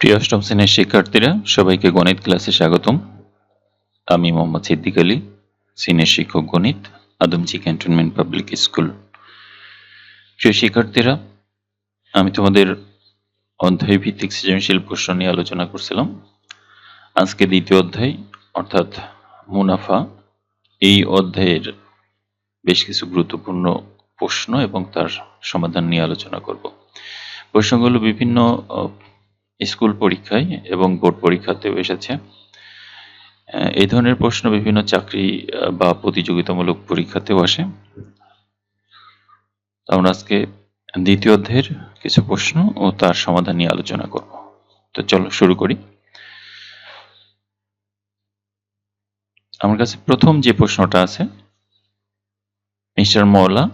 প্রিয় অষ্টম শ্রেণির শিক্ষার্থীরা, সবাইকে গণিত ক্লাসে স্বাগতম। আমি মোহাম্মদ সিদ্দিক আলী, সিনিয়র শিক্ষক গণিত আদমজি ক্যান্টনমেন্ট পাবলিক স্কুল। প্রিয় শিক্ষার্থীরা, আমি তোমাদের অধ্যায় ভিত্তিক সৃজনশীল প্রশ্ন নিয়ে আলোচনা করছিলাম। আজকে দ্বিতীয় অধ্যায়, অর্থাৎ মুনাফা, এই অধ্যায়ের বেশ কিছু গুরুত্বপূর্ণ প্রশ্ন এবং তার সমাধান নিয়ে আলোচনা করব। প্রশ্নগুলো বিভিন্ন স্কুল পরীক্ষায় এবং বোর্ড পরীক্ষাতেও এসেছে। এই ধরনের প্রশ্ন বিভিন্ন চাকরি বা প্রতিযোগিতামূলক পরীক্ষাতেও আসে। আমরা আজকে দ্বিতীয় অধ্যায়ের কিছু প্রশ্ন ও তার সমাধান নিয়ে আলোচনা করব। তো চলো শুরু করি। আমার কাছে প্রথম যে প্রশ্নটা আছে, মিস্টার মওলা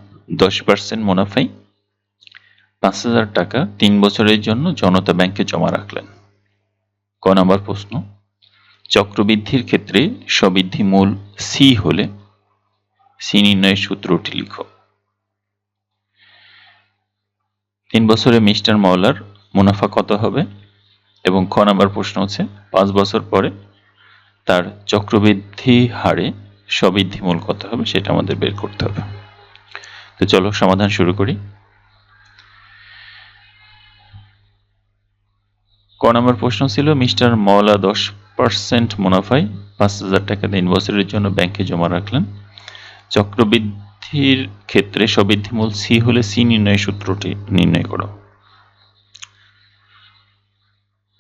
দশ পার্সেন্ট মুনাফাই পাঁচ হাজার টাকা তিন বছরের জন্য জনতা ব্যাংকে জমা রাখলেন। ক নাম্বার প্রশ্ন, চক্রবৃদ্ধির ক্ষেত্রে সবৃদ্ধি মূল সি হলে সি নির্ণয়ের সূত্রটি লিখো। তিন বছরে মিস্টার মাওলার মুনাফা কত হবে? এবং খ নাম্বার প্রশ্ন হচ্ছে, পাঁচ বছর পরে তার চক্রবৃদ্ধি হারে সবৃদ্ধি মূল কত হবে সেটা আমাদের বের করতে হবে। তো চলো সমাধান শুরু করি। ক নম্বর প্রশ্ন ছিল, মিস্টার মওলা দশ পার্সেন্ট মুনাফায় পাঁচ হাজার টাকা তিন বছরের জন্য ব্যাংকে জমা রাখলেন। চক্রবৃদ্ধির ক্ষেত্রে সবৃদ্ধিমূল সি হলে সি নির্ণয় সূত্রটি নির্ণয় করো।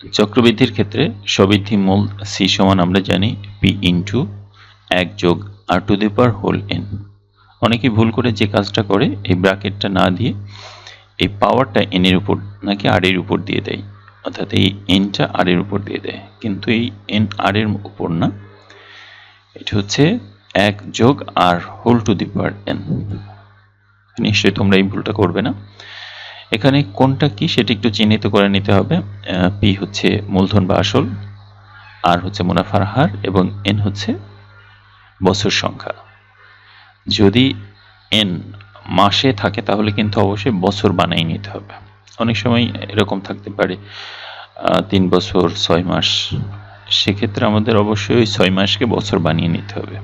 চক্রবৃদ্ধির ক্ষেত্রে সবৃদ্ধি মূল সি সমান আমরা জানি পি ইন্টু এক যোগ R to the power whole N অনেকেই ভুল করে যে কাজটা করে, এই ব্র্যাকেটটা না দিয়ে এই পাওয়ারটা এন এর উপর নাকি আর এর উপর দিয়ে দেয়। অর্থাৎ এই এনটা আর এর উপর দিয়ে দেয়। কিন্তু এই এন আর এর উপর না, এটা হচ্ছে এক যোগ R whole to the power N নিশ্চয়ই তোমরা এই ভুলটা করবে না। এখানে কোনটা কি সেটা একটু চিহ্নিত করে নিতে হবে। পি হচ্ছে মূলধন বা আসল আর হচ্ছে মুনাফার হার, এবং এন হচ্ছে বছর সংখ্যা। যদি এন মাসে থাকে তাহলে কিন্তু অবশ্যই বছর বানিয়ে নিতে হবে। অনেক সময় এরকম থাকতে পারে। তিন বছর, ছয় মাস। সেক্ষেত্রে আমাদের অবশ্যই ওই ছয় মাসকে বছর বানিয়ে নিতে হবে।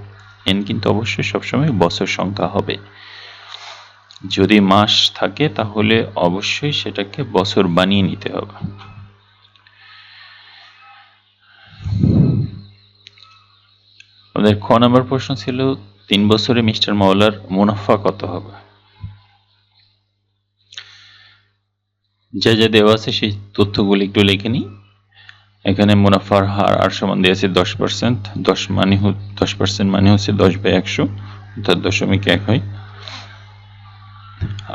এন কিন্তু অবশ্যই সবসময় বছর সংখ্যা হবে। যদি মাস থাকে, তাহলে অবশ্যই সেটাকে বছর বানিয়ে নিতে হবে। আমাদের খ নম্বর প্রশ্ন ছিল, তিন বছরে মিস্টার মাওলার মুনাফা কত হবে? যা যা দেওয়া আছে সেই তথ্যগুলি একটু লিখে নিই। এখানে মুনাফার হার আর সমান দিয়ে আছে দশ পার্সেন্ট দশ মানে দশ পার্সেন্ট মানে হচ্ছে দশ বাই একশো, অর্থাৎ দশমিক এক হয়।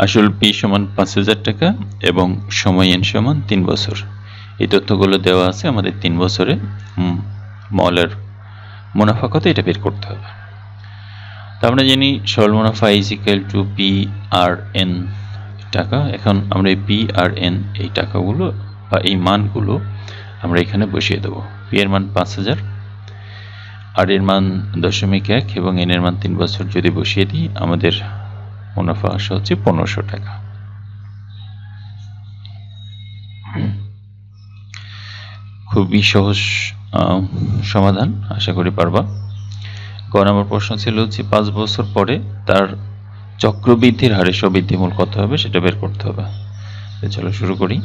আসল পি সমান পাঁচ হাজার টাকা এবং সময় এন সমান তিন বছর। এই তথ্যগুলো দেওয়া আছে আমাদের তিন বছরে। মলের মুনাফা কত এটা বের করতে হবে। তা আমরা জানি সরল মুনাফা is equal to P R N টাকা। এখন আমরা এই পি আর এন এই টাকাগুলো বা এই মানগুলো আমরা এখানে বসিয়ে দেবো। পি এর মান পাঁচ হাজার, আর এর মান দশমিক এক এবং এন এর মান তিন বছর যদি বসিয়ে দিই, আমাদের মুনাফা আসা হচ্ছে পনেরোশো টাকা। খুবই সহজ সমাধান, আশা করি পারবা। গ নম্বর প্রশ্ন ছিল হচ্ছে পাঁচ বছর পরে তার চক্রবৃদ্ধির হারে সবৃদ্ধিমূল কত হবে সেটা বের করতে হবে। চলো শুরু করি।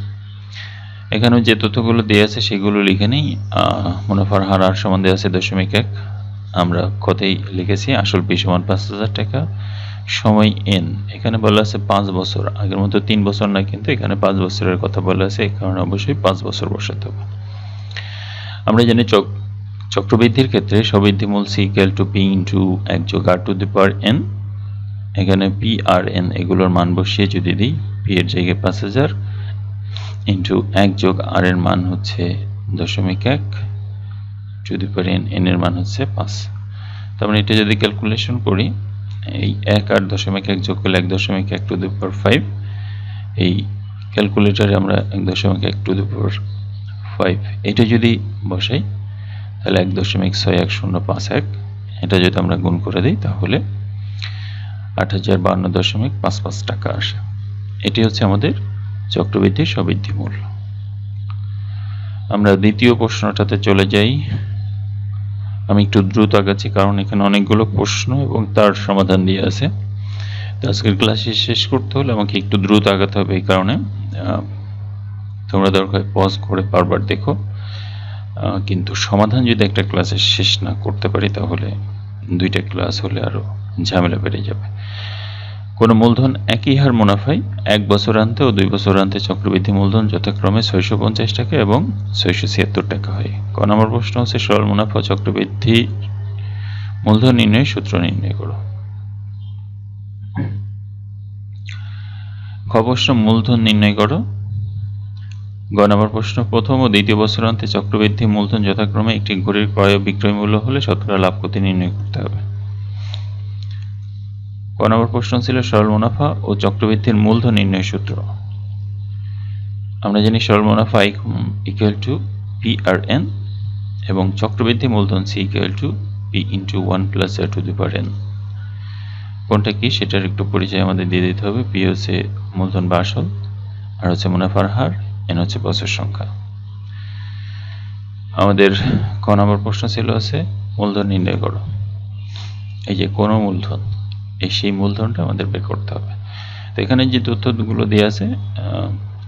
এখানে যে তথ্যগুলো দেওয়া আছে সেগুলো লিখে নিই। মুনাফার হার আর সমান দেওয়া আছে দশমিক এক। আমরা কতেই লিখেছি? আসল পি সমান পাঁচ হাজার টাকা। সময় এন। এখানে বলা আছে পাঁচ বছর। আগের মতো তিন বছর না কিন্তু এখানে পাঁচ বছরের কথা বলা আছে। এই কারণে অবশ্যই পাঁচ বছর বসাতে হবে। আমরা জানি চক চক্রবৃদ্ধির ক্ষেত্রে সবৃদ্ধিমূল C equal to P into এক যোগ R to the power N এখানে পি আর এন এগুলোর মান বসিয়ে যদি দিই পি এর জায়গায় পাঁচ হাজার ইন্টু এক যোগ আর এর মান হচ্ছে দশমিক এক to the power N N এর মান হচ্ছে পাঁচ। তার মানে এটা যদি ক্যালকুলেশন করি, এই এক আর দশমিক এক যোগ করলে এক দশমিক এক টু দি পাওয়ার ফাইভ এই ক্যালকুলেটারে আমরা এক দশমিক এক টু দি পাওয়ার ফাইভ এটা যদি বসাই, তাহলে এক দশমিক ছয় এক শূন্য পাঁচ এক, এটা যদি আমরা গুণ করে দিই, তাহলে আট হাজার বান্ন দশমিক পাঁচ পাঁচ টাকা আসে। এটি হচ্ছে আমাদের চক্রবৃদ্ধির সবৃদ্ধি মূল। আমরা দ্বিতীয় প্রশ্নটাতে চলে যাই। আমি একটু দ্রুত আগাচ্ছি, কারণ এখানে অনেকগুলো প্রশ্ন এবং তার সমাধান দিয়ে আছে। তো আজকের ক্লাসে শেষ করতে হলে আমাকে একটু দ্রুত আগাতে হবে এই কারণে। তোমরা দরকার পজ করে বারবার দেখো। কিন্তু সমাধান যদি একটা ক্লাসে শেষ না করতে পারি তাহলে দুইটা ক্লাস হলে আরও ঝামেলা বেড়ে যাবে। কোনো মূলধন একই হার মুনাফায় এক বছর আনতে ও দুই বছর আনতে চক্রবৃদ্ধি মূলধন যথাক্রমে ছয়শো পঞ্চাশ টাকা এবং ছয়শো ছিয়াত্তর টাকা হয়। ক নম্বর প্রশ্ন হচ্ছে, সরল মুনাফা চক্রবৃদ্ধি মূলধন নির্ণয় সূত্র নির্ণয় করো। খ প্রশ্ন, মূলধন নির্ণয় করো। গ নম্বর প্রশ্ন, প্রথম ও দ্বিতীয় বছরান্তে চক্রবৃদ্ধি মূলধন যথাক্রমে একটি ঘড়ির ক্রয় ও বিক্রয় মূল্য হলে শতকরা লাভ ক্ষতি নির্ণয় করতে হবে। নম্বর প্রশ্ন ছিল সরল মুনাফা ও চক্রবৃদ্ধির মূলধন নির্ণয় সূত্র। আমরা জানি সরল মুনাফা equal to P R N এবং চক্রবৃদ্ধি মূলধন C equal to P into one plus to the power N কোনটা কি? সেটার একটু পরিচয় আমাদের দিয়ে দিতে হবে। পি হচ্ছে মূলধন বা আসল আর হচ্ছে মুনাফার হার এন হচ্ছে বছর সংখ্যা। আমাদের ক নম্বর প্রশ্ন ছিল আছে মূলধন নির্ণয় করো। এই যে কোনো মূলধন এই সেই মূলধনটা আমাদের বের করতে হবে। তো এখানে যে তথ্যগুলো দিয়ে আছে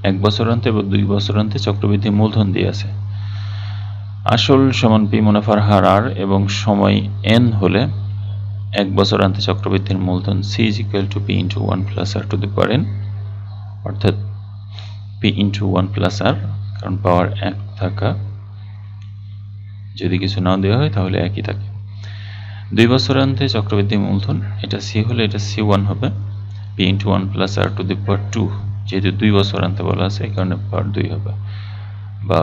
এক বছর অন্তে এবং দুই বছর অন্তে চক্রবৃদ্ধি মূলধন দিয়ে আছে। আসল সমান পি মুনাফার হার আর এবং সময় এন হলে এক বছর অন্তে চক্রবৃদ্ধির মূলধন C is equal to P into one plus R to the power N, অর্থাৎ P into one plus R, কারণ পাওয়ার এক থাকা। যদি কিছু না দেওয়া হয় তাহলে একই থাকে। দুই বছর অন্তে চক্রবৃদ্ধি মূলধন, এটা সি হলে এটা সি ওয়ান হবে। P into one plus R to the power two যেহেতু দুই বছর আনতে বলা আছে, এই কারণে পাওয়ার দুই হবে। বা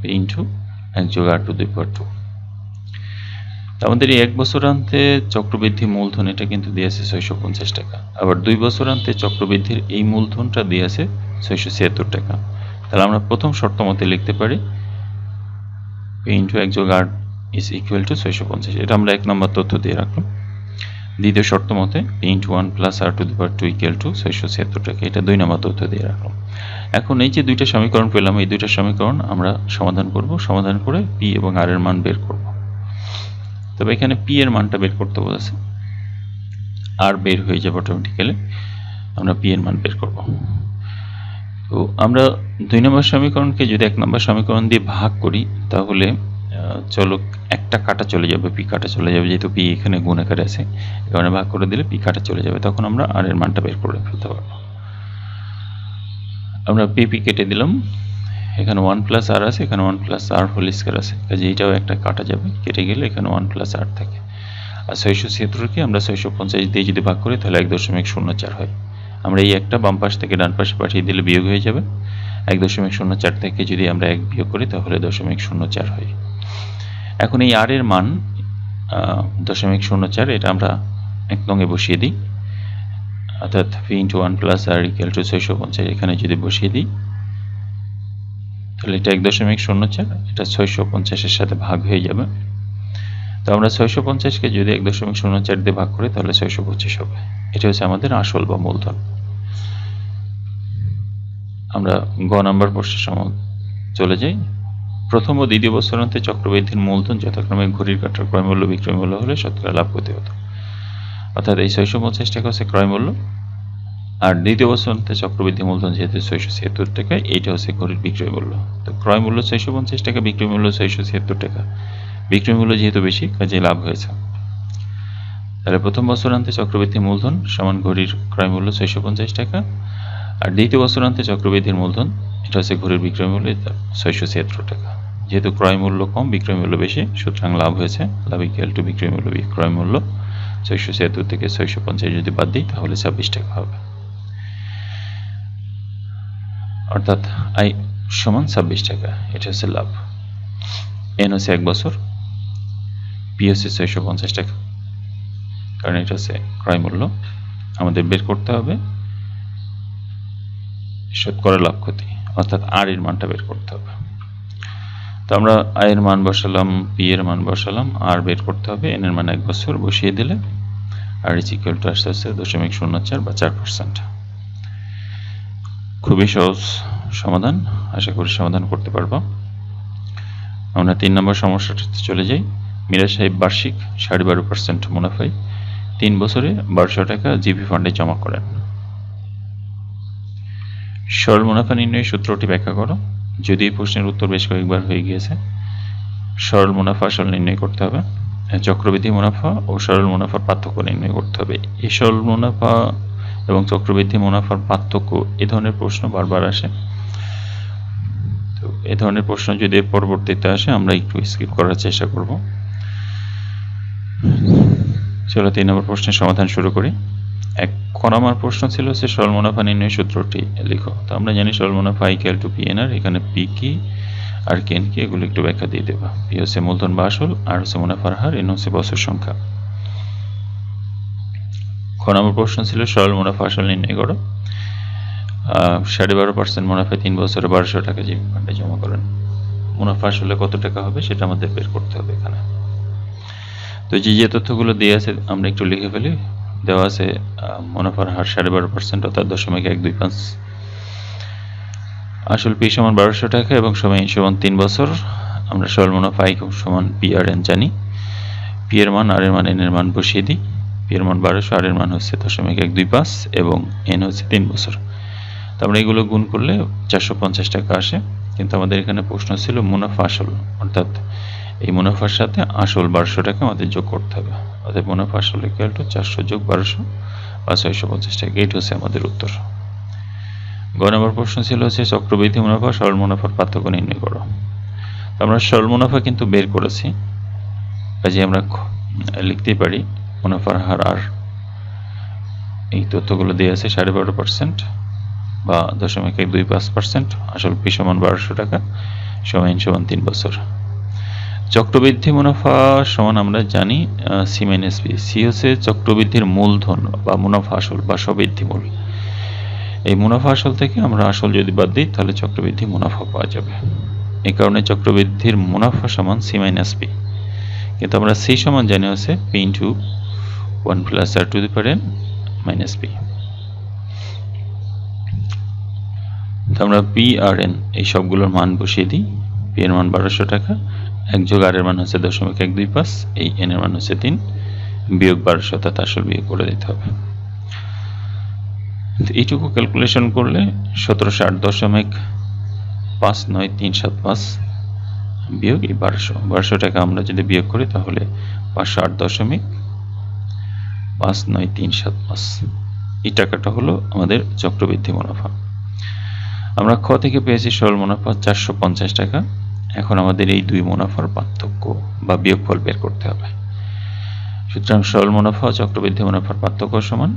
পি ইন্টু এক যোগ R to the power two আমাদের এই এক বছর আনতে চক্রবৃদ্ধি মূলধন, এটা কিন্তু দিয়েছে ছয়শো পঞ্চাশ টাকা। আবার দুই বছর আনতে চক্রবৃদ্ধির এই মূলধনটা দিয়েছে ছয়শো ছিয়াত্তর টাকা। তাহলে আমরা প্রথম শর্ত মতে লিখতে পারি পি ইন্টু এক যোগ আট ইজ ইকুয়াল টু ছয়শো পঞ্চাশ। এটা আমরা এক নম্বর তথ্য দিয়ে রাখলাম। দ্বিতীয় শর্ত মতে P into one plus R to the power two equal to ছয়শো ছিয়াত্তর টাকা। এটা দুই নম্বর তথ্য দিয়ে রাখলাম। এখন এই যে দুইটা সমীকরণ পেলাম, এই দুইটা সমীকরণ আমরা সমাধান করব। সমাধান করে পি এবং আর এর মান বের করব। তবে এখানে পি এর মানটা বের করতে বলেছে। আর বের হয়ে যাবে অটোমেটিক্যালি আমরা পি এর মান বের করব। তো আমরা দুই নম্বর সমীকরণকে যদি এক নম্বর সমীকরণ দিয়ে ভাগ করি, তাহলে চলো, একটা কাটা চলে যাবে, পি কাটা চলে যাবে, যেহেতু পি এখানে গুণ আছে কারণে ভাগ করে দিলে পি কাটা চলে যাবে, তখন আমরা আর এর মানটা বের করে ফেলতে পারব। আমরা পি পি কেটে দিলাম, এখানে ওয়ান প্লাস আর আছে, এখানে one plus R whole square আছে, কাজে এইটাও একটা কাটা যাবে, কেটে গেলে এখানে ওয়ান প্লাস আর থাকে। আর ছয়শো ছিয়াত্তরকে আমরা ছয়শো পঞ্চাশ দিয়ে যদি ভাগ করি, তাহলে এক দশমিক শূন্য চার হয়। আমরা এই একটা বাম পাশ থেকে ডান পাশে পাঠিয়ে দিলে বিয়োগ হয়ে যাবে। এক দশমিক শূন্য চার থেকে যদি আমরা এক বিয়োগ করি, তাহলে দশমিক শূন্য চার হয়। এখন এই আর এর মান দশমিক শূন্য চার, এটা আমরা এক নঙে বসিয়ে দিই। অর্থাৎ P into one plus R equal to ছয়শো পঞ্চাশ, এখানে যদি বসিয়ে দিই, তাহলে এটা এক দশমিক শূন্য চার, এটা ছয়শো পঞ্চাশের সাথে ভাগ হয়ে যাবে। তো আমরা ছয়শো পঞ্চাশকে যদি এক দশমিক শূন্য চার দিয়ে ভাগ করি, তাহলে ছয়শো পঁচিশ হবে। এটা হচ্ছে আমাদের আসল বা মূলধন। আমরা গ নাম্বার প্রশ্নের সময় চলে যাই। প্রথম ও দ্বিতীয় বছরান্তে চক্রবৃদ্ধির মূলধন যথাক্রমে ঘড়ির কাটার ক্রয় মূল্য বিক্রয় মূল্য হলে শতকরা লাভ করতে হতো। অর্থাৎ এই ছয়শো পঞ্চাশ টাকা হচ্ছে ক্রয় মূল্য। আর দ্বিতীয় বছরান্তে চক্রবৃদ্ধি মূলধন যেহেতু ছয়শো ছিয়াত্তর টাকা, এইটা হচ্ছে ঘড়ির বিক্রয় মূল্য। তো ক্রয় মূল্য ছয়শো পঞ্চাশ টাকা, বিক্রয় মূল্য ছয়শো ছিয়াত্তর টাকা। বিক্রয় মূল্য যেহেতু বেশি কাজে লাভ হয়েছে। তাহলে প্রথম বছরান্তে চক্রবৃদ্ধি মূলধন সমান ঘড়ির ক্রয় মূল্য ছয়শো পঞ্চাশ টাকা আর দ্বিতীয় বছর বছরান্তে চক্রবৃদ্ধির মূলধন এটা হচ্ছে ঘড়ির বিক্রয় মূল্য ছয়শো ছিয়াত্তর টাকা। যেহেতু ক্রয় মূল্য কম, বিক্রয় মূল্য বেশি, সুতরাং লাভ হয়েছে। লাভ ইকুয়াল টু বিক্রয় মূল্য বিক্রয় মূল্য ছয়শো ছিয়াত্তর থেকে ছয়শো পঞ্চাশ যদি বাদ দিই, তাহলে ছাব্বিশ টাকা হবে। অর্থাৎ আই সমান ছাব্বিশ টাকা, এটা হচ্ছে লাভ। এন হচ্ছে এক বছর পি হচ্ছে ছয়শো পঞ্চাশ টাকা। কারণ এটা হচ্ছে ক্রয় মূল্য। আমাদের বের করতে হবে শতকরা লাভ ক্ষতি, অর্থাৎ আর এর মানটা বের করতে হবে। তো আমরা আয়ের মান বসালাম পি এর মান বসালাম আর বের করতে হবে এন এর মান এক বছর বসিয়ে দিলে আর ইজ ইকুয়াল টু আসতে আসতে দশমিক শূন্য চার বা চার পার্সেন্ট খুবই সহজ সমাধান, আশা করি সমাধান করতে পারব। আমরা তিন নম্বর সমস্যাটাতে চলে যাই। মীরা সাহেব বার্ষিক সাড়ে বারো পার্সেন্ট মুনাফায় তিন বছরে বারোশো টাকা জিপি ফান্ডে জমা করেন। সরল মুনাফা নির্ণয়ের সূত্রটি ব্যাখ্যা করো। যদি এই প্রশ্নের উত্তর বেশ কয়েকবার হয়ে গিয়েছে সরল মুনাফা আসল নির্ণয় করতে হবে। চক্রবৃদ্ধি মুনাফা ও সরল মুনাফার পার্থক্য নির্ণয় করতে হবে। এই সরল মুনাফা এবং চক্রবৃদ্ধি মুনাফার পার্থক্য এ ধরনের প্রশ্ন বারবার আসে। তো এ ধরনের প্রশ্ন যদি পরবর্তীতে আসে, আমরা একটু স্কিপ করার চেষ্টা করব। চলো তিন নম্বর প্রশ্নের সমাধান শুরু করি। এখন আমার প্রশ্ন ছিল যে সরল মুনাফা নির্ণয় সূত্রটি লিখো। তো আমরা জানি সরল মুনাফা ইকুয়াল টু পিএনআর এখানে পি কি আর কেন কি এগুলো একটু ব্যাখ্যা দিয়ে দেবা। পি হচ্ছে মূলধন বা আসল, আর হচ্ছে মুনাফার হার এন হচ্ছে বছর সংখ্যা। খ নম্বর প্রশ্ন ছিল সরল মুনাফা আসল নির্ণয় করো। সাড়ে বারো পার্সেন্ট মুনাফায় তিন বছরে বারোশো টাকা জিপি ফান্ডে জমা করেন। মুনাফা আসলে কত টাকা হবে সেটা আমাদের বের করতে হবে এখানে। তো যে যে তথ্যগুলো দিয়ে আছে আমরা একটু লিখে ফেলি। দেওয়া আছে মুনাফার হার সাড়ে বারো পার্সেন্ট অর্থাৎ দশমিক এক দুই পাঁচ। আসল পি সমান বারোশো টাকা এবং সময় সমান তিন বছর। আমরা সরল মুনাফা আই সমান পি আর এন জানি। পি এর মান আর এর মান এন এর মান বসিয়ে দিই। পি এর মান বারোশো, আর এর মান হচ্ছে দশমিক এক দুই পাঁচ এবং এন হচ্ছে তিন বছর। তো আমরা এগুলো গুণ করলে চারশো পঞ্চাশ টাকা আসে। কিন্তু আমাদের এখানে প্রশ্ন ছিল মুনাফা আসল, অর্থাৎ এই মুনাফার সাথে আসল বারোশো টাকা আমাদের যোগ করতে হবে। অর্থাৎ মুনাফা আসল ইকুয়াল টু চারশো যোগ বারোশো বা ছয়শো পঞ্চাশ টাকা। এইটা হচ্ছে আমাদের উত্তর। গ নম্বর প্রশ্ন ছিল হচ্ছে চক্রবৃদ্ধি মুনাফা, সরল মুনাফার পার্থক্য নির্ণয় করো। আমরা সরল মুনাফা কিন্তু বের করেছি। কাজে আমরা লিখতেই পারি মুনাফার হার আর। এই তথ্যগুলো দিয়ে আছে সাড়ে বারো পার্সেন্ট বা দশমিক এক দুই পাঁচ পার্সেন্ট। আসল পি সমান বারোশো টাকা সময় সমান তিন বছর। চক্রবৃদ্ধি মুনাফা সমান আমরা জানি সি বি সি হচ্ছে চক্রবৃদ্ধির মূলধন বা মুনাফা আসল বা সবৃদ্ধি মূল। এই মুনাফা আসল থেকে আমরা আসল যদি বাদ দিই, তাহলে চক্রবৃদ্ধি মুনাফা পাওয়া যাবে। এই কারণে চক্রবৃদ্ধির মুনাফা সমান সি মাইনাস বি কিন্তু আমরা সি সমান জানি হচ্ছে P into one plus R to the power N minus তো আমরা পি আর এন এই সবগুলোর মান বসিয়ে দিই। পি এর মান বারোশো টাকা এক যোগ আর এর মান হচ্ছে দশমিক এক দুই পাঁচ, এই এন এর মান হচ্ছে তিন, বিয়োগ বারোশো অর্থাৎ আসল বিয়োগ করে দিতে হবে। এইটুকু ক্যালকুলেশন করলে সতেরোশো আট দশমিক পাঁচ নয় তিন সাত পাঁচ বিয়োগ এই বারোশো। বারোশো টাকা আমরা যদি বিয়োগ করি তাহলে পাঁচশো আট দশমিক পাঁচ নয় তিন সাত পাঁচ। এই টাকাটা হলো আমাদের চক্রবৃদ্ধি মুনাফা। আমরা খ থেকে পেয়েছি সরল মুনাফা চারশো পঞ্চাশ টাকা। এখন আমাদের এই দুই মুনাফার পার্থক্য বা বিয়োগফল বের করতে হবে। সুতরাং সরল মুনাফা চক্রবৃদ্ধি মুনাফার পার্থক্য সমান।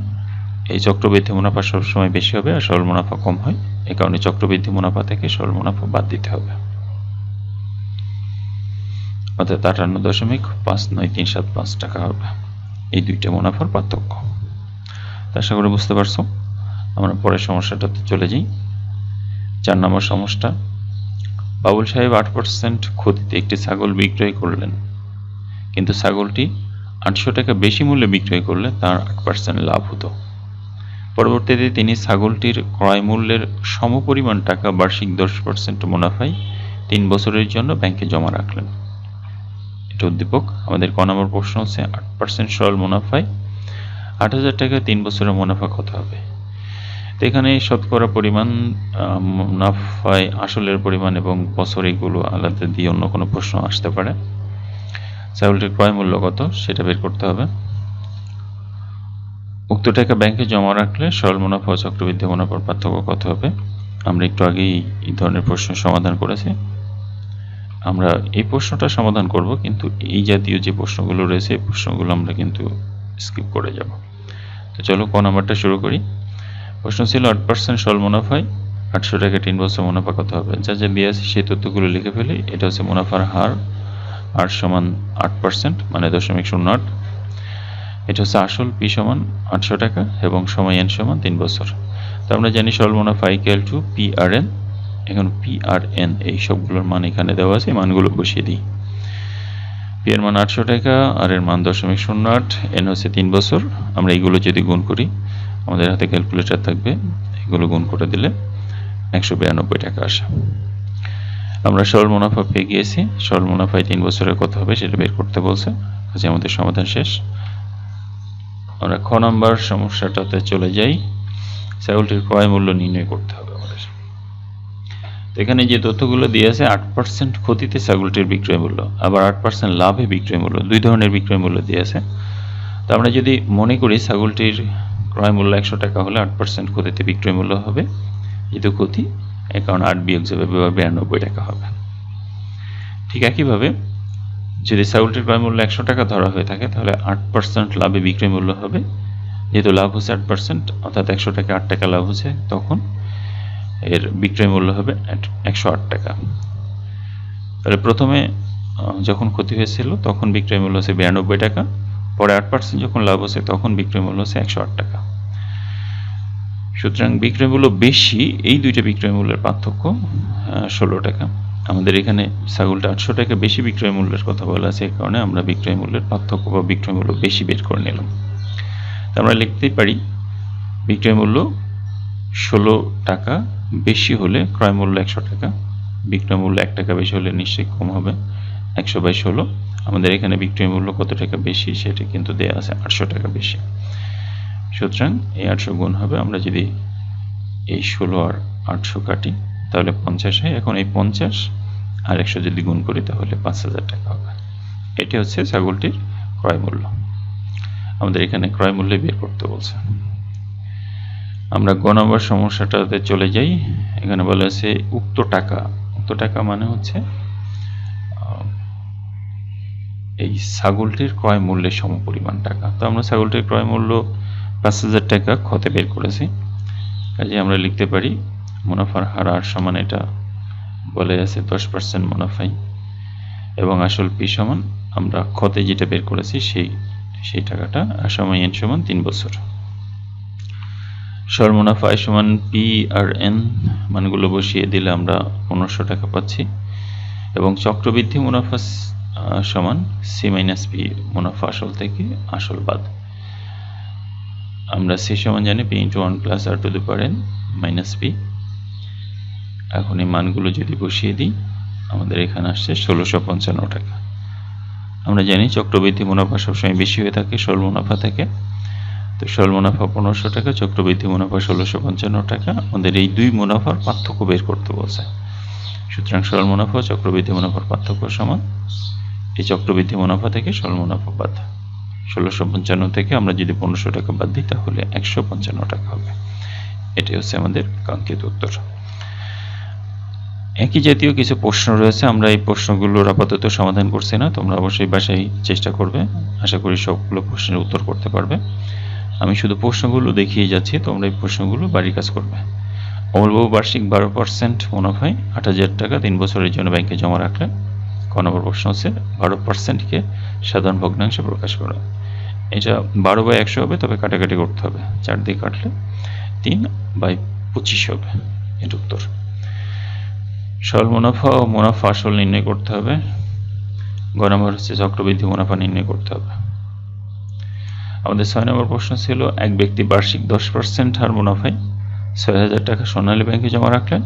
এই চক্রবৃদ্ধি মুনাফা সবসময় বেশি হবে আর সরল মুনাফা কম হয়। এই কারণে চক্রবৃদ্ধি মুনাফা থেকে সরল মুনাফা বাদ দিতে হবে। অর্থাৎ আটান্ন দশমিক পাঁচ নয় তিন সাত পাঁচ টাকা হবে। এই দুইটা মুনাফার পার্থক্য। আশা করে বুঝতে পারছ। আমরা পরের সমস্যাটাতে চলে যাই। চার নম্বর সমস্যা বাবুল সাহেব আট পার্সেন্ট ক্ষতিতে একটি ছাগল বিক্রয় করলেন। কিন্তু ছাগলটি আটশো টাকা বেশি মূল্যে বিক্রয় করলে তার আট পার্সেন্ট লাভ হতো। পরবর্তীতে তিনি ছাগলটির ক্রয় মূল্যের সমপরিমাণ টাকা বার্ষিক দশ পার্সেন্ট মুনাফায় তিন বছরের জন্য ব্যাংকে জমা রাখলেন। এটা উদ্দীপক, আমাদের ক নম্বর প্রশ্ন হচ্ছে, আট পার্সেন্ট সরল মুনাফায় আট হাজার টাকা তিন বছরের মুনাফা কত হবে? তো এখানে শতকরা পরিমাণ মুনাফায় আসলের পরিমাণ এবং বছর এগুলো আলাদা দিয়ে অন্য কোনো প্রশ্ন আসতে পারে। ছাগলটির ক্রয় মূল্য কত সেটা বের করতে হবে। উক্ত টাকা ব্যাংকে জমা রাখলে সরল মুনাফা ও চক্রবৃদ্ধি মুনাফার পার্থক্য কত হবে? আমরা একটু আগেই এই ধরনের প্রশ্ন সমাধান করেছি। আমরা এই প্রশ্নটা সমাধান করব, কিন্তু এই জাতীয় যে প্রশ্নগুলো রয়েছে, এই প্রশ্নগুলো আমরা কিন্তু স্কিপ করে যাব। তো চলো ক নাম্বারটা শুরু করি। প্রশ্ন ছিল, আট পার্সেন্ট সল মুনাফায় আটশো টাকা তিন বছর মুনাফা কত হবে? যা যা দিয়ে সেই তথ্যগুলো লিখে ফেলি। এটা হচ্ছে মুনাফার হার আট সমান আট পার্সেন্ট মানে দশমিক শূন্য আট। এটা হচ্ছে আসল পি সমান আটশো টাকা এবং সময় এন সমান তিন বছর। তো আমরা জানি সরল মুনাফা equal to P R N এখন পি আর এন এই সবগুলোর মান এখানে দেওয়া আছে মানগুলো বসিয়ে দিই। পি এর মান আটশো টাকা, আর এর মান দশমিক শূন্য আট, এন হচ্ছে তিন বছর। আমরা এইগুলো যদি গুণ করি আমাদের হাতে ক্যালকুলেটর থাকবে, এগুলো গুণ করে দিলে একশো বিরানব্বই টাকা আসে। আমরা সরল মুনাফা পেয়ে গিয়েছি। সরল মুনাফায় তিন বছরের কত হবে সেটা বের করতে বলছে। কাজে আমাদের সমাধান শেষ। আমরা খ নম্বর সমস্যাটাতে চলে যাই। ছাগলটির ক্রয় মূল্য নির্ণয় করতে হবে আমাদের। এখানে যে তথ্যগুলো দিয়ে আছে, আট পার্সেন্ট ক্ষতিতে ছাগলটির বিক্রয় মূল্য, আবার আট পার্সেন্ট লাভে বিক্রয় মূল্য, দুই ধরনের বিক্রয় মূল্য দিয়ে আছে। তো আমরা যদি মনে করি ছাগলটির ক্রয় মূল্য একশো টাকা হলে আট পার্সেন্ট ক্ষতিতে বিক্রয় মূল্য হবে। যেহেতু ক্ষতি কারণে আট বিয়োগ যাবে বিরানব্বই টাকা হবে। ঠিক একইভাবে, যদি ছাগলটির ক্রয় মূল্য একশো টাকা ধরা হয়ে থাকে, তাহলে আট পার্সেন্ট লাভে বিক্রয় মূল্য হবে। যেহেতু লাভ হচ্ছে আট পার্সেন্ট অর্থাৎ একশো টাকা আট টাকা লাভ হচ্ছে, তখন এর বিক্রয় মূল্য হবে একশো আট টাকা। তাহলে প্রথমে যখন ক্ষতি হয়েছিল, তখন বিক্রয় মূল্য হচ্ছে বিরানব্বই টাকা। পরে আট পার্সেন্ট যখন লাভ হচ্ছে, তখন বিক্রয় মূল্য হচ্ছে একশো আট টাকা। সুতরাং বিক্রয় মূল্য বেশি, এই দুইটা বিক্রয় মূল্যের পার্থক্য ষোলো টাকা। আমাদের এখানে ছাগলটা আটশো টাকা বেশি বিক্রয় মূল্যের কথা বলা আছে এই কারণে আমরা বিক্রয় মূল্যের পার্থক্য বা বিক্রয় মূল্য বেশি বের করে নিলাম। আমরা লিখতেই পারি, বিক্রয় মূল্য ষোলো টাকা বেশি হলে ক্রয় মূল্য একশো টাকা, বিক্রয় মূল্য এক টাকা বেশি হলে নিশ্চয়ই কম হবে, একশো বাই ষোলো। আমাদের এখানে বিক্রয় মূল্য কত টাকা বেশি, সেটা কিন্তু দেয়া আছে আটশো টাকা বেশি। সুতরাং এই আটশো গুণ হবে, আমরা যদি এই ষোলো আর আটশো কাটি, তাহলে পঞ্চাশ হয়। এখন এই পঞ্চাশ আর একশো যদি গুণ করি, তাহলে পাঁচ হাজার টাকা হবে। এটি হচ্ছে ছাগলটির ক্রয় মূল্য। আমাদের এখানে ক্রয় মূল্যে বের করতে বলছে। আমরা গ নম্বর সমস্যাটাতে চলে যাই। এখানে বলা আছে উক্ত টাকা। উক্ত টাকা মানে হচ্ছে এই ছাগলটির ক্রয় মূল্যের সম সমপরিমাণ টাকা। তো আমরা ছাগলটির ক্রয় মূল্য পাঁচ হাজার টাকা ক্ষতে বের করেছি। কাজে আমরা লিখতে পারি, মুনাফার হার আর সমান এটা বলে আছে দশ পার্সেন্ট মুনাফাই। এবং আসল পি সমান আমরা ক্ষতে যেটা বের করেছি সেই সেই টাকাটা সময় এন সমান তিন বছর। সর মুনাফা আয় সমান পি আর এন মানগুলো বসিয়ে দিলে আমরা পনেরোশো টাকা পাচ্ছি। এবং চক্রবৃদ্ধি মুনাফা সমান সি মাইনাস পি মুনাফা আসল থেকে আসল বাদ। আমরা সি সমান জানি P into one plus R to the power N minus P. এখন এই মানগুলো যদি বসিয়ে দিই, আমাদের এখানে আসছে ষোলোশো পঞ্চান্ন টাকা। আমরা জানি চক্রবৃদ্ধি মুনাফা সবসময় বেশি হয়ে থাকে সরল মুনাফা থেকে। তো সরল মুনাফা পনেরোশো টাকা, চক্রবৃদ্ধি মুনাফা ষোলোশো পঞ্চান্ন টাকা। আমাদের এই দুই মুনাফার পার্থক্য বের করতে বলছে। সুতরাং সরল মুনাফা চক্রবৃদ্ধি মুনাফার পার্থক্য সমান এই চক্রবৃদ্ধি মুনাফা থেকে সরল মুনাফা বাদ। ষোলোশো পঞ্চান্ন থেকে আমরা যদি পনেরোশো টাকা বাদ দিই, তাহলে একশো পঞ্চান্ন টাকা হবে। এটাই হচ্ছে আমাদের কাঙ্ক্ষিত উত্তর। একই জাতীয় কিছু প্রশ্ন রয়েছে, আমরা এই প্রশ্নগুলোর আপাতত সমাধান করছি না, তোমরা অবশ্যই বাসায় চেষ্টা করবে। আশা করি সবগুলো প্রশ্নের উত্তর করতে পারবে। আমি শুধু প্রশ্নগুলো দেখিয়ে যাচ্ছি, তোমরা এই প্রশ্নগুলো বাড়ির কাজ করবে। অমলবাবু বার্ষিক বারো পার্সেন্ট মুনাফায় আট হাজার টাকা তিন বছরের জন্য ব্যাংকে জমা রাখলেন। ক নম্বর প্রশ্ন হচ্ছে বারো পার্সেন্টকে সাধারণ ভগ্নাংশে প্রকাশ করা এটা বারো বাই একশো হবে, তবে কাটাকাটি করতে হবে। চার দিয়ে কাটলে তিন বাই পঁচিশ হবে এটা উত্তর। সরল মুনাফা ও মুনাফা আসল নির্ণয় করতে হবে। গ নম্বর হচ্ছে চক্রবৃদ্ধি, মুনাফা নির্ণয় করতে হবে। আমাদের ছয় নম্বর প্রশ্ন ছিল, এক ব্যক্তি বার্ষিক দশ পার্সেন্ট হার মুনাফায় ছয় হাজার টাকা সোনালী ব্যাংকে জমা রাখলেন,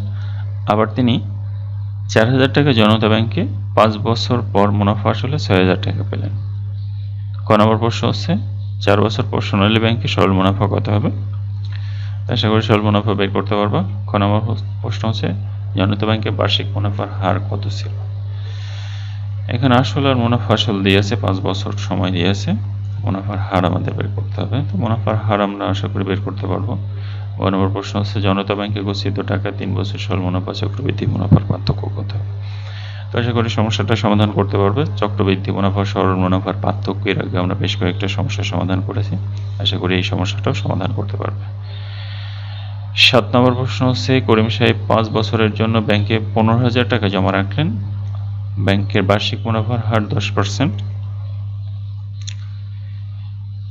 আবার তিনি চার হাজার টাকা জনতা ব্যাংকে পাঁচ বছর পর মুনাফা আসলে ছয় হাজার টাকা পেলেন। ক নম্বর প্রশ্ন হচ্ছে, চার বছর পর সোনালী ব্যাংকে সরল মুনাফা কত হবে? আশা করি সরল মুনাফা বের করতে পারবা। ক নম্বর প্রশ্ন হচ্ছে, জনতা ব্যাংকে বার্ষিক মুনাফার হার কত ছিল? এখানে আসল আর মুনাফা আসল দিয়েছে পাঁচ বছর সময় দিয়েছে মুনাফার হার আমাদের বের করতে হবে। তো মুনাফার হার আমরা আশা করি বের করতে পারব। গ নম্বর প্রশ্ন হচ্ছে, জনতা ব্যাংকে গচ্ছিত টাকা তিন বছর সরল মুনাফা চক্রবৃদ্ধি মুনাফার পার্থক্য কত তো আশা করি সমস্যাটা সমাধান করতে পারবে। চক্রবৃদ্ধি মুনাফা, সরল মুনাফার পার্থক্য, এর আগে আমরা বেশ কয়েকটা সমস্যার সমাধান করেছি। আশা করি এই সমস্যাটাও সমাধান করতে পারবে। সাত নম্বর প্রশ্ন হচ্ছে, করিম সাহেব পাঁচ বছরের জন্য ব্যাংকে পনেরো হাজার টাকা জমা রাখলেন। ব্যাংকের বার্ষিক মুনাফার হার দশ পার্সেন্ট।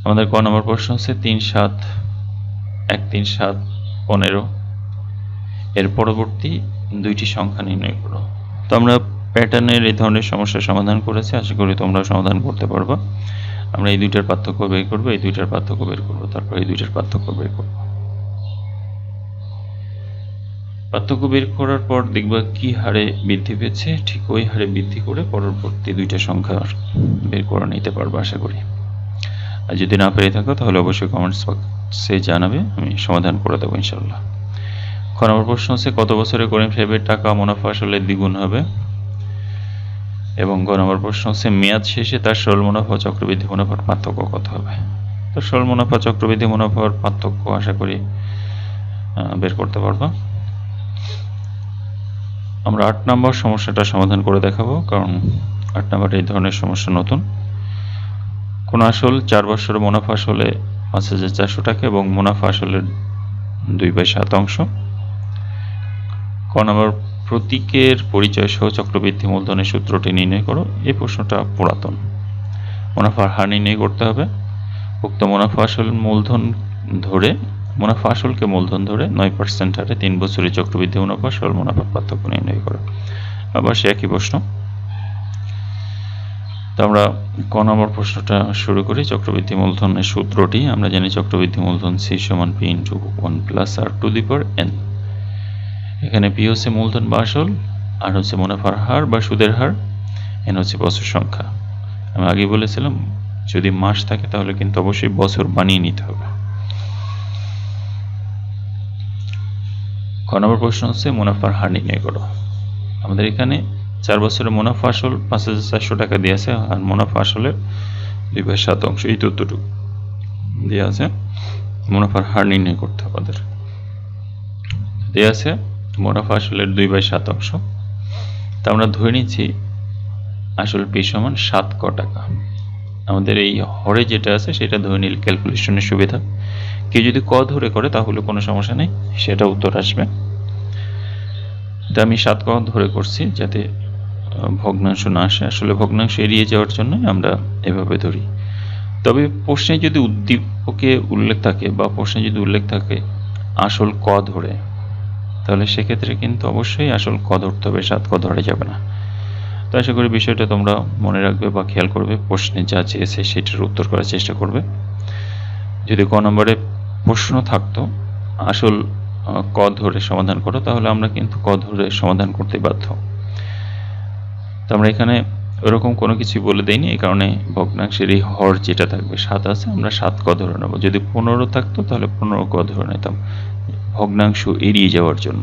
আমাদের ক নম্বর প্রশ্ন হচ্ছে, তিন সাত এক, তিন, সাত, পনেরো। এর পরবর্তী দুইটি সংখ্যা নির্ণয় করো। তো প্যাটার্নের এই ধরনের সমস্যার সমাধান করেছি, আশা করি তোমরা সমাধান করতে পারবা। আমরা এই দুইটার পার্থক্য বের করব, এই দুইটার পার্থক্য বের করব, তারপর এই দুইটার পার্থক্য বের করব। পার্থক্য বের করার পর দেখবা কি হারে বৃদ্ধি পেয়েছে, ঠিক ওই হারে বৃদ্ধি করে পরবর্তী দুইটা সংখ্যা বের করে নিতে পারব, আশা করি। আর যদি না পেরে থাকো, তাহলে অবশ্যই কমেন্টস বক্সে জানাবে, আমি সমাধান করে দেবো ইনশাল্লাহ খ নম্বর প্রশ্ন হচ্ছে, কত বছরে করিম সাহেবের টাকা মুনাফা আসলে দ্বিগুণ হবে? এবং গ নম্বর প্রশ্ন হচ্ছে, মেয়াদ শেষে তার সরল মুনাফা চক্রবৃদ্ধি মুনাফার পার্থক্য কত হবে? তো সরল মুনাফা চক্রবৃদ্ধি মুনাফার পার্থক্য আশা করি বের করতে পারব। আমরা আট নম্বর সমস্যাটা সমাধান করে দেখাবো, কারণ আট নম্বর এই ধরনের সমস্যা নতুন। কোন আসল চার বছরের মুনাফা আসলে পাঁচ হাজার চারশো টাকা এবং মুনাফা আসলে দুই বাই সাত অংশ। ক নম্বর, প্রতীকের পরিচয় সহ চক্রবৃদ্ধি মূলধনের সূত্রটি নির্ণয় করো। এই প্রশ্নটা পুরাতন। মুনাফার হার নির্ণয় করতে হবে। উক্ত মুনাফা আসল মূলধন ধরে, মুনাফা আসলকে মূলধন ধরে নয় পার্সেন্ট হারে তিন বছরের চক্রবৃদ্ধি মুনাফা আসল মুনাফার পার্থক্য নির্ণয় করো। আবার সে একই প্রশ্ন। তো আমরা ক নম্বর প্রশ্নটা শুরু করি। চক্রবৃদ্ধি মূলধনের সূত্রটি। আমরা জানি চক্রবৃদ্ধি মূলধন সি সমান P into one plus R to the power N. এখানে পি হচ্ছে মূলধন বা আসল, আর হচ্ছে মুনাফার হার বা সুদের হার। এন হচ্ছে বছর সংখ্যা। আমি আগে বলেছিলাম, যদি মাস থাকে তাহলে কিন্তু অবশ্যই বছর বানিয়ে নিতে হবে। ক নম্বর প্রশ্ন হচ্ছে মুনাফার হার নির্ণয় করো। আমাদের এখানে চার বছরের মুনাফা আসল পাঁচ হাজার চারশো টাকা দিয়ে আছে, আর মুনাফা আসলের দুই ভাই সাত অংশ, এই তথ্যটুকু দিয়ে আছে। মুনাফার হার নির্ণয় করতে আমাদের দিয়ে আছে, মুনাফা আসলের দুই বাই সাত অংশ। তা আমরা ধরে নিচ্ছি আসল পি সমান সাত ক টাকা। আমাদের এই হরে যেটা আছে, সেটা ধরে নিলে ক্যালকুলেশনের সুবিধা। কেউ যদি ক ধরে করে, তাহলে কোনো সমস্যা নেই, সেটা উত্তর আসবে। তা আমি সাত ক ধরে করছি, যাতে ভগ্নাংশ না আসে আসলে ভগ্নাংশ এড়িয়ে যাওয়ার জন্য আমরা এভাবে ধরি। তবে প্রশ্নে যদি উদ্দীপকে উল্লেখ থাকে বা প্রশ্নে যদি উল্লেখ থাকে, আসল ক ধরে, তাহলে সেক্ষেত্রে কিন্তু অবশ্যই আসল ক ধরতে হবে, সাত ক ধরা যাবে না। তো আশা করি বিষয়টা তোমরা মনে রাখবে বা খেয়াল করবে, প্রশ্নে যা চেয়েছে সেটার উত্তর করার চেষ্টা করবে। যদি ক নম্বরে প্রশ্ন থাকতো, আসল ক ধরে সমাধান করো, তাহলে আমরা কিন্তু ক ধরে সমাধান করতে বাধ্য। তো আমরা এখানে ওরকম কোনো কিছু বলে দেইনি, এই কারণে ভগ্নাংশের এই হর যেটা থাকবে, সাত আছে, আমরা সাত ক ধরে নেব। যদি পনেরো থাকতো তাহলে পনেরো ক ধরে নিতাম, ভগ্নাংশ এড়িয়ে যাওয়ার জন্য।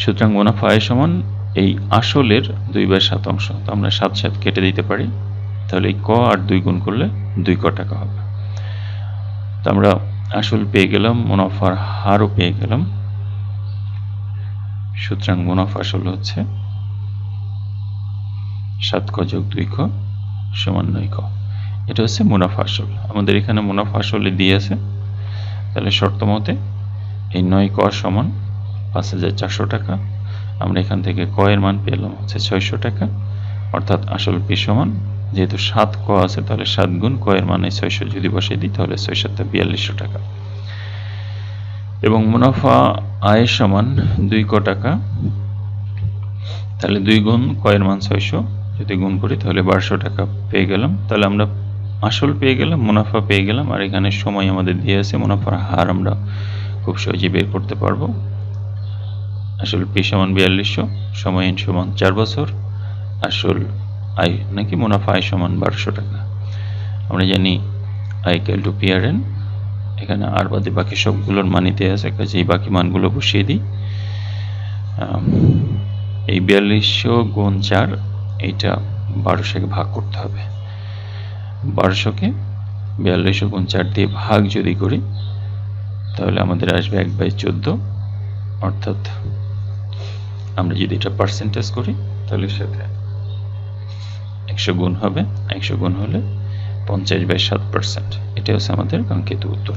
সুতরাং মুনাফা আয় সমান এই আসলের দুই বাই সাত অংশ। তো আমরা সাত সাত কেটে দিতে পারি, তাহলে এই ক আর দুই গুণ করলে দুই ক টাকা হবে। তো আমরা আসল পেয়ে গেলাম, মুনাফার হারও পেয়ে গেলাম। সুতরাং মুনাফা আসল হচ্ছে সাত ক যোগ দুই ক সমান নয় ক। এটা হচ্ছে মুনাফা আসল। আমাদের এখানে মুনাফা আসলে দিয়ে আছে। তাহলে শর্ত মতে এই নয় ক সমান পাঁচ হাজার চারশো টাকা। আমরা এখান থেকে ক এর মান পেলাম হচ্ছে ছয়শো টাকা। অর্থাৎ আসল পি সমান, যেহেতু সাত ক আছে, তাহলে সাত গুণ ক এর মানে ছয়শো। যদি বসিয়ে দিই, তাহলে ছয় সাতটা বিয়াল্লিশশো টাকা। এবং মুনাফা আয় সমান দুই ক টাকা। তাহলে দুই গুণ কয়ের মান ছয়শো। যদি গুণ করি তাহলে বারোশো টাকা পেয়ে গেলাম। তাহলে আমরা আসল পেয়ে গেলাম, মুনাফা পেয়ে গেলাম, আর এখানে সময় আমাদের দিয়ে আছে, মুনাফার হার আমরা খুব সহজে বের করতে পারব। আসল পি সমান বিয়াল্লিশশো, সময় এন সমান চার বছর, আসল আয় নাকি মুনাফা আয় সমান বারোশো টাকা। আমরা জানি I equal to P R N, এখানে আর বাদে বাকি সবগুলোর দেওয়া আছে এই বাকি মানগুলো বসিয়ে দিই। এই বিয়াল্লিশশো গুণ চার এইটা বারোশোকে ভাগ করতে হবে। বারোশোকে বিয়াল্লিশশো চার দিয়ে ভাগ যদি করি, তাহলে আমাদের আসবে এক বাই চোদ্দ। অর্থাৎ আমরা যদি এটা পার্সেন্টেজ করি, তাহলে সাথে একশো গুণ হবে। একশো গুণ হলে পঞ্চাশ বাই সাত পার্সেন্ট এটা হচ্ছে আমাদের কাঙ্ক্ষিত উত্তর।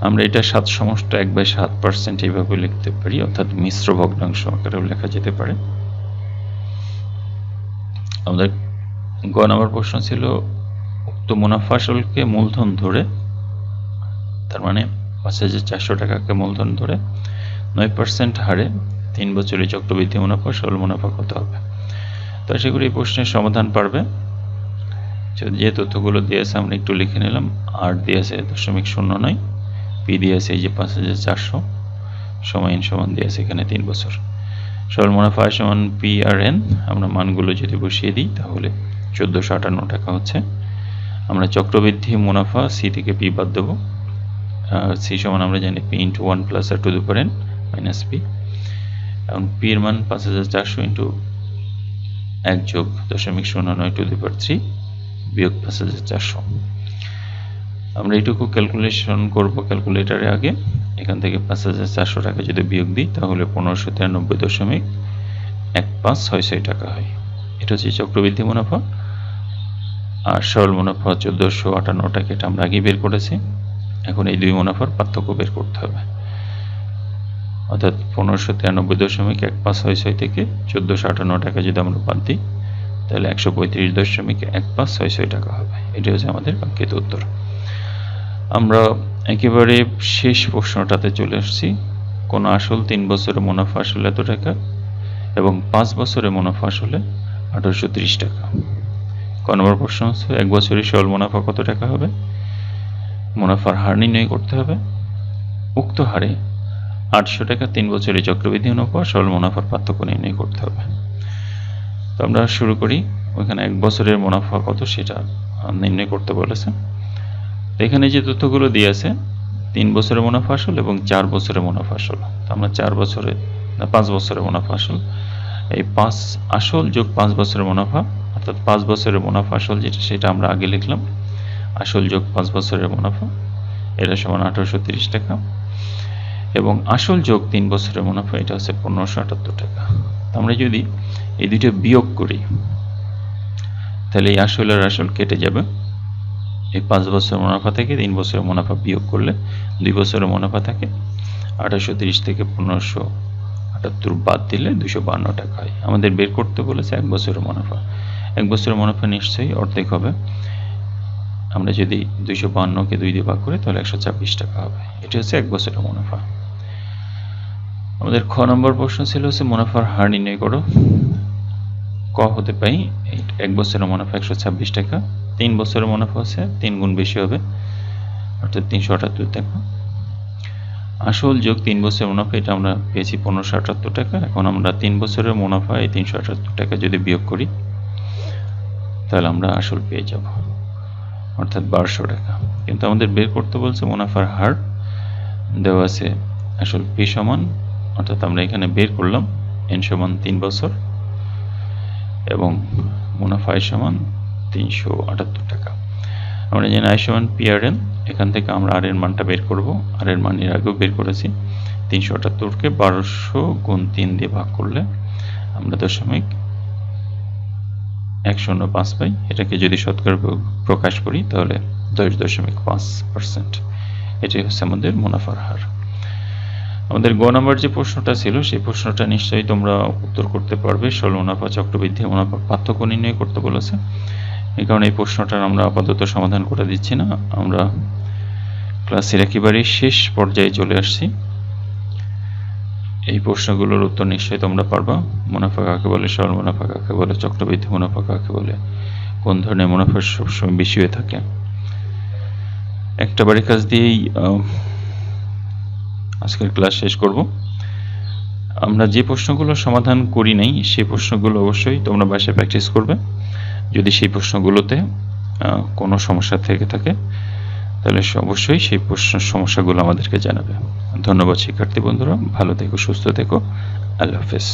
আমরা এটা সাত সমস্ত এক বাই সাত পার্সেন্ট এইভাবে লিখতে পারি, অর্থাৎ মিশ্র ভগ্নাংশ আকারেও লেখা যেতে পারে। আমাদের গ নম্বর প্রশ্ন ছিল, উক্ত মুনাফা আসলকে মূলধন ধরে, তার মানে পাঁচ হাজার চারশো টাকাকে মূলধন ধরে নয় পার্সেন্ট হারে তিন বছরের চক্রবৃদ্ধি মুনাফা, সরল মুনাফা কত হবে? তো আশা করি এই প্রশ্নের সমাধান পারবে। যে তথ্যগুলো দিয়েছে আমরা একটু লিখে নিলাম। আর দিয়েছে দশমিক শূন্য নয়, পি দিয়েছে এই যে পাঁচ হাজার চারশো সময় সমান দিয়ে আছে এখানে তিন বছর। সরল মুনাফা সমান পি আর এন আমরা মানগুলো যদি বসিয়ে দিই, তাহলে চোদ্দোশো আটান্ন টাকা হচ্ছে। আমরা চক্রবৃদ্ধি, মুনাফা সি থেকে পি বাদ দেবো। সি সমান আমরা জানি P into one plus R to the power N minus P এখন পি এর মান পাঁচ হাজার চারশো ইন্টু এক যোগ দশমিক শূন্য নয় টু দি পাওয়ার থ্রি বিয়োগ পাঁচ হাজার চারশো। আমরা এইটুকু ক্যালকুলেশন করব ক্যালকুলেটারে আগে। এখান থেকে পাঁচ হাজার চারশো টাকা যদি বিয়োগ দিই, তাহলে পনেরোশো তিরানব্বই দশমিক এক পাঁচ ছয় ছয় টাকা হয়। এটা হচ্ছে চক্রবৃদ্ধি মুনাফা। আর সরল মুনাফা চোদ্দোশো আটান্ন টাকা, এটা আমরা আগেই বের করেছি। এখন এই দুই মুনাফার পার্থক্য বের করতে হবে। অর্থাৎ পনেরোশো তিরানব্বই দশমিক এক পাঁচ ছয় ছয় থেকে চোদ্দোশো আটান্ন টাকা যদি আমরা বাদ দিই, তাহলে একশো পঁয়ত্রিশ দশমিক এক পাঁচ ছয় ছয় টাকা হবে। এটি হচ্ছে আমাদের কাঙ্ক্ষিত উত্তর। আমরা একেবারে শেষ প্রশ্নটাতে চলে আসছি। কোনো আসল তিন বছরে মুনাফা আসলে এত টাকা? এবং পাঁচ বছরে মুনাফা আসলে আঠারোশো ত্রিশ টাকা। ক নম্বর প্রশ্ন হচ্ছে, এক বছরের সরল মুনাফা কত টাকা হবে? মুনাফার হার নির্ণয় করতে হবে। উক্ত হারে আটশো টাকা তিন বছরের চক্রবৃদ্ধি মুনাফা, সরল মুনাফার পার্থক্য নির্ণয় করতে হবে। তো আমরা শুরু করি। ওইখানে এক বছরের মুনাফা কত সেটা নির্ণয় করতে বলেছে। তো এখানে যে তথ্যগুলো দিয়ে আছে, তিন বছরের মুনাফা আসল এবং চার বছরের তো আমরা চার বছরে, না, পাঁচ বছরের মুনাফা আসল। এই পাঁচ আসল যোগ পাঁচ বছরের মুনাফা, অর্থাৎ পাঁচ বছরের মুনাফা আসল যেটা, সেটা আমরা আগে লিখলাম। আসল যোগ পাঁচ বছরের মুনাফা, এটা সমান আঠারোশো তিরিশ টাকা। এবং আসল যোগ তিন বছরের মুনাফা, এটা হচ্ছে পনেরোশো আটাত্তর টাকা। আমরা যদি এই দুটো বিয়োগ করি, তাহলে এই আসল আর আসল কেটে যাবে। এই পাঁচ বছরের মুনাফা থেকে তিন বছরের মুনাফা বিয়োগ করলে দুই বছরের মুনাফা থাকে। আঠারোশো তিরিশ থেকে পনেরোশো আটাত্তর বাদ দিলে দুশো বান্ন টাকা হয়। আমাদের বের করতে বলেছে এক বছরের মুনাফা। এক বছরের মুনাফা নিশ্চয়ই অর্ধেক হবে। আমরা যদি দুইশো বান্নকে দুই দিয়ে ভাগ করি, তাহলে একশো ছাব্বিশ টাকা হবে। এটি হচ্ছে এক বছরের মুনাফা। আমাদের খ নম্বর প্রশ্ন ছিল হচ্ছে মুনাফার হার নির্ণয় করো। ক হতে পাই এক বছরের মুনাফা একশো ছাব্বিশ টাকা তিন বছরের মুনাফা আছে, তিন গুণ বেশি হবে। অর্থাৎ তিনশো আটাত্তর টাকা। আসল যোগ তিন বছরের মুনাফা, এটা আমরা পেয়েছি পনেরোশো আটাত্তর টাকা। এখন আমরা তিন বছরের মুনাফা, এই তিনশো আটাত্তর টাকা যদি বিয়োগ করি, তাহলে আমরা আসল পেয়ে যাব। অর্থাৎ বারোশো টাকা। কিন্তু আমাদের বের করতে বলছে মুনাফার হার। দেওয়া আছে আসল পি সমান, অর্থাৎ আমরা এখানে বের করলাম, এন সমান তিন বছর। এবং মুনাফা আয় সমান তিনশো আটাত্তর টাকা। আমরা জানি আয় সমান পি আর এন এখান থেকে আমরা আর এর মানটা বের করব। আর এর মান এর আগেও বের করেছি। তিনশো আটাত্তরকে বারোশো গুণ তিন দিয়ে ভাগ করলে আমরা দশমিক এক শূন্য পাঁচ পাই। এটাকে যদি শতকরা প্রকাশ করি, তাহলে দশ দশমিক পাঁচ পার্সেন্ট। এটাই হচ্ছে আমাদের মুনাফার হার। আমাদের গ নাম্বার যে প্রশ্নটা ছিল, সেই প্রশ্নটা নিশ্চয়ই তোমরা উত্তর করতে পারবে। ষোল মুনাফা, চক্রবৃদ্ধি, মুনাফা পার্থক্য নির্ণয় করতে বলেছে। এই কারণে এই প্রশ্নটার আমরা আপাতত সমাধান করে দিচ্ছি না। আমরা ক্লাসের একেবারে শেষ পর্যায়ে চলে আসছি। এই প্রশ্নগুলোর উত্তর নিশ্চয়ই তোমরা পারবা। মুনাফা কাকে বলে? সরল মুনাফা কাকে বলে? চক্রবৃদ্ধি মুনাফা কাকে বলে? কোন ধরনের মুনাফা সবসময় বেশি হয়ে থাকে? একটা বাড়ির কাজ দিয়েই আজকের ক্লাস শেষ করব। আমরা যে প্রশ্নগুলো সমাধান করি নাই, সেই প্রশ্নগুলো অবশ্যই তোমরা বাসায় প্র্যাকটিস করবে। যদি সেই প্রশ্নগুলোতে কোনো সমস্যা থেকে থাকে, তাহলে অবশ্যই সেই প্রশ্ন, সমস্যাগুলো আমাদেরকে জানাবে। ধন্যবাদ শিক্ষার্থী বন্ধুরা, ভালো থেকো, সুস্থ থেকো। আল্লাহ হাফেজ।